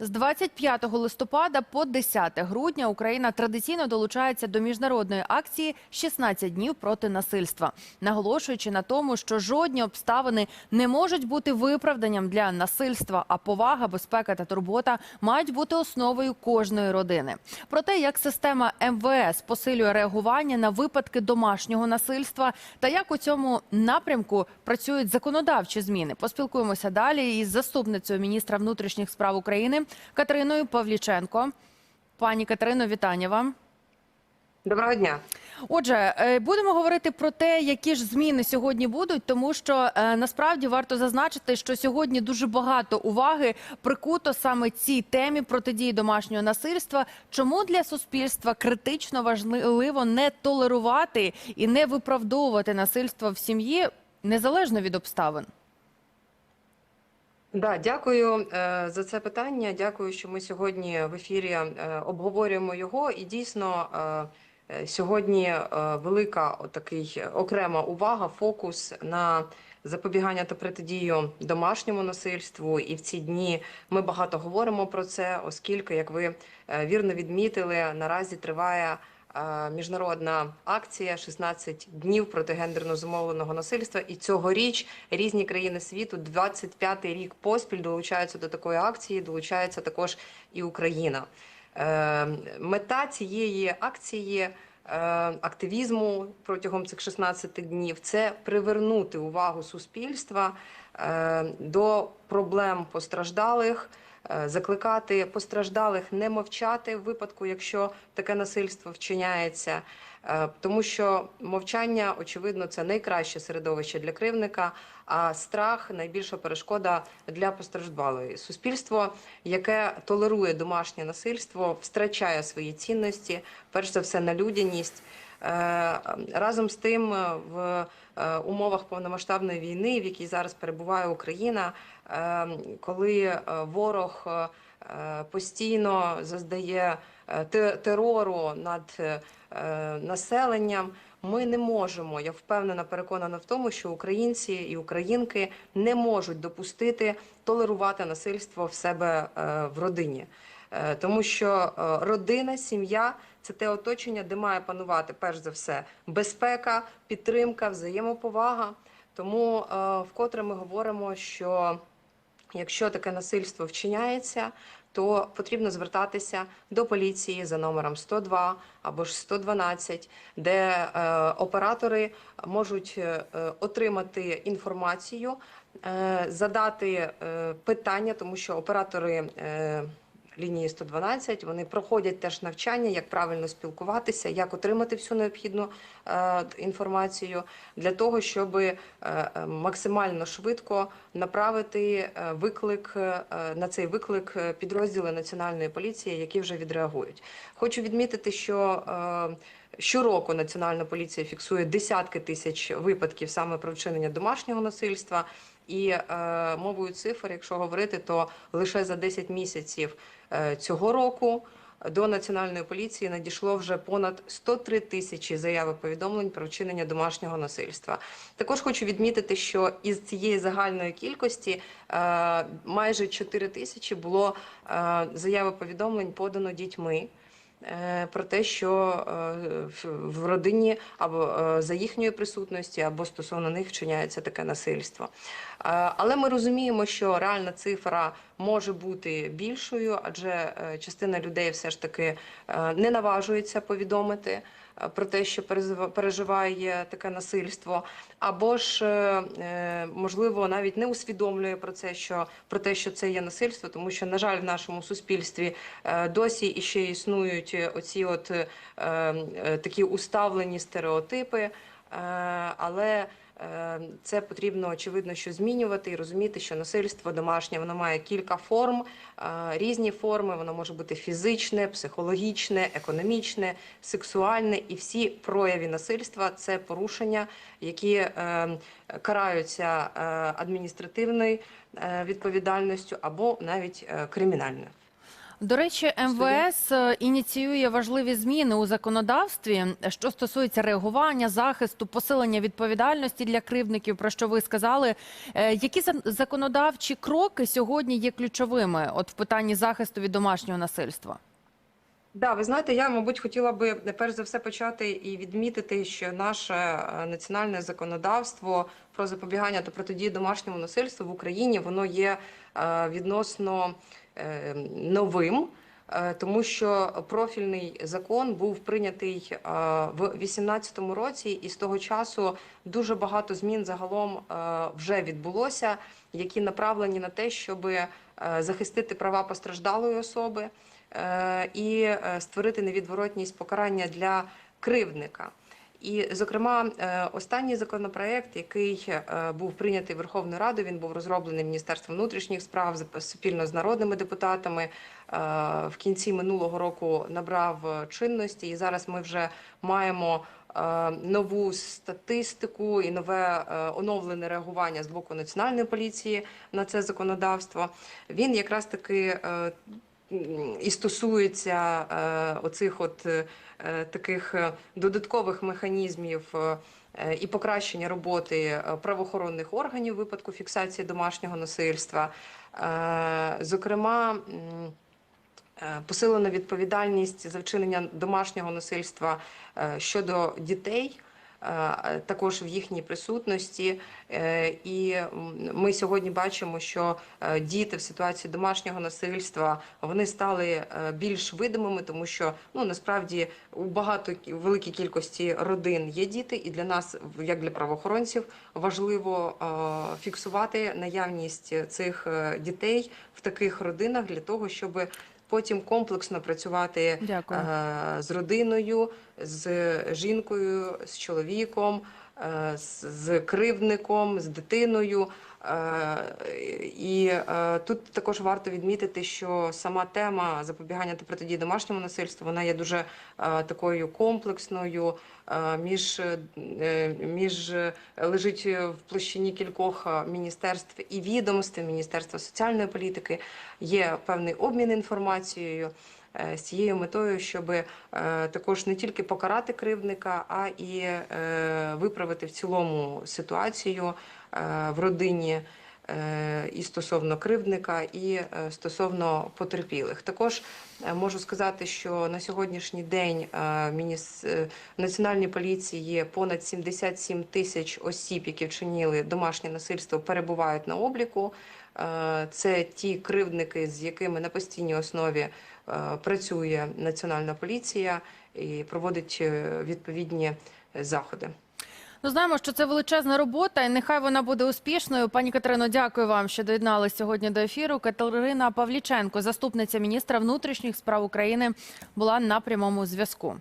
З 25 листопада по 10 грудня Україна традиційно долучається до міжнародної акції «16 днів проти насильства, наголошуючи на тому, що жодні обставини не можуть бути виправданням для насильства, а повага, безпека та турбота мають бути основою кожної родини. Про те, як система МВС посилює реагування на випадки домашнього насильства та як у цьому напрямку працюють законодавчі зміни, поспілкуємося далі із заступницею міністра внутрішніх справ України Катериною Павліченко. Пані Катерино, вітання вам. Доброго дня. Отже, е, будемо говорити про те, які ж зміни сьогодні будуть, тому що е, насправді варто зазначити, що сьогодні дуже багато уваги прикуто саме цій темі протидії домашнього насильства. Чому для суспільства критично важливо не толерувати і не виправдовувати насильство в сім'ї незалежно від обставин? Да, дякую е, за це питання. Дякую, що ми сьогодні в ефірі е, обговорюємо його. І дійсно е, сьогодні велика отакий окрема увага, фокус на запобігання та протидію домашньому насильству. І в ці дні ми багато говоримо про це, оскільки, як ви вірно відмітили, наразі триває. Е, Міжнародна акція «16 днів проти гендерно зумовленого насильства. І цьогоріч різні країни світу 25-й рік поспіль долучаються до такої акції. Долучається також і Україна. Е, Мета цієї акції. е, Активізму протягом цих 16 днів це привернути увагу суспільства до проблем постраждалих, закликати постраждалих не мовчати в випадку, якщо таке насильство вчиняється, Е, тому що мовчання, очевидно, це найкраще середовище для кривника, а страх найбільша перешкода для постраждалої. Суспільство, яке толерує домашнє насильство, втрачає свої цінності, перш за все на людяність. Е, Разом з тим, е, в е, умовах повномасштабної війни, в якій зараз перебуває Україна, е, коли е, ворог е, постійно заздає е, терору над населенням. Ми не можемо. Я впевнена, переконана в тому, що українці і українки не можуть допустити толерувати насильство в себе в родині. Тому що родина, сім'я це те оточення, де має панувати перш за все безпека, підтримка, взаємоповага. Тому вкотре ми говоримо, що якщо таке насильство вчиняється, то потрібно звертатися до поліції за номером 102 або ж 112, де е, оператори можуть е, отримати інформацію, е, задати е, питання, тому що оператори. Е, Лінії 112, вони проходять теж навчання, як правильно спілкуватися, як отримати всю необхідну е, інформацію для того, щоб е, максимально швидко направити е, виклик на цей виклик підрозділи національної поліції, які вже відреагують. Хочу відмітити, що Щороку Національна поліція фіксує десятки тисяч випадків саме про вчинення домашнього насильства. І е, мовою цифр, якщо говорити, то лише за 10 місяців е, цього року до національної поліції надійшло вже понад 103 тисячі заяви повідомлень про вчинення домашнього насильства. Також хочу відмітити, що із цієї загальної кількості е, майже 4 тисячі було е, заяви повідомлень подано дітьми. е, Про те, що е, в- родині або е, за їхньої присутності, або стосовно них вчиняється таке насильство. Е, Але ми розуміємо, що реальна цифра може бути більшою, адже е, частина людей все ж таки е, не наважується повідомити про те, що переживає таке насильство, або ж можливо навіть не усвідомлює про це, що про те, що це є насильство, тому що на жаль, в нашому суспільстві досі іще існують оці от такі уставлені стереотипи, але Це потрібно очевидно, що змінювати і розуміти, що насильство домашнє воно має кілька форм, е, різні форми. Воно може бути фізичне, психологічне, економічне, сексуальне, і всі прояви насильства це порушення, які е, караються е, адміністративною е, відповідальністю або навіть кримінальною. До речі, МВС е, ініціює важливі зміни у законодавстві, що стосується реагування, захисту, посилення відповідальності для кривдників. Про що ви сказали? Е, Які законодавчі кроки сьогодні є ключовими от в питанні захисту від домашнього насильства? Да, ви знаєте, я, мабуть, хотіла би перш за все почати і відмітити, що наше е, національне законодавство про запобігання та протидії домашньому насильству в Україні воно є е, відносно е, новим. е, Тому що профільний закон був прийнятий е, в 2018 році, і з того часу дуже багато змін загалом е, вже відбулося, які направлені на те, щоб захистити права постраждалої особи і створити невідворотність покарання для кривдника. І, зокрема, е, останній законопроект, який е, був прийнятий Верховною Радою, він був розроблений Міністерством внутрішніх справ спільно з народними депутатами. е, В кінці минулого року набрав чинності, і зараз ми вже маємо нову статистику і нове оновлене реагування з боку національної поліції на це законодавство. Він якраз таки і стосується е, оцих от е, таких е, додаткових механізмів і покращення роботи правоохоронних органів в випадку фіксації домашнього насильства. Зокрема, посилена відповідальність за вчинення домашнього насильства щодо дітей. Е, Також в їхній присутності, Е, і ми сьогодні бачимо, що е, діти в ситуації домашнього насильства вони стали е, більш видимими, тому що ну насправді у багато кі- великій кількості родин є діти, і для нас, як для правоохоронців, важливо е, фіксувати наявність цих е, дітей в таких родинах для того, щоб потім комплексно працювати Дякую. е, з родиною, з жінкою, з чоловіком, з, з кривдником, з дитиною. Е, І е, тут також варто відмітити, що сама тема запобігання та протидії домашньому насильству вона є дуже е, такою комплексною. е, Між, е, між е, лежить в площині кількох е, міністерств і відомств, Міністерства соціальної політики. Є певний обмін інформацією е, з цією метою, щоб е, також не тільки покарати кривдника, а і е, виправити в цілому ситуацію е, в родині. е, І стосовно кривдника, і е, стосовно потерпілих, також е, можу сказати, що на сьогоднішній день е, е, національній поліції є понад 77 тисяч осіб, які вчинили домашнє насильство, перебувають на обліку. Е, Це ті кривдники, з якими на постійній основі е, працює національна поліція і проводить е, відповідні заходи. Ну, знаємо, що це величезна робота, і нехай вона буде успішною. Пані Катерино, дякую вам, що доєдналися сьогодні до ефіру. Катерина Павліченко, заступниця міністра внутрішніх справ України, була на прямому зв'язку.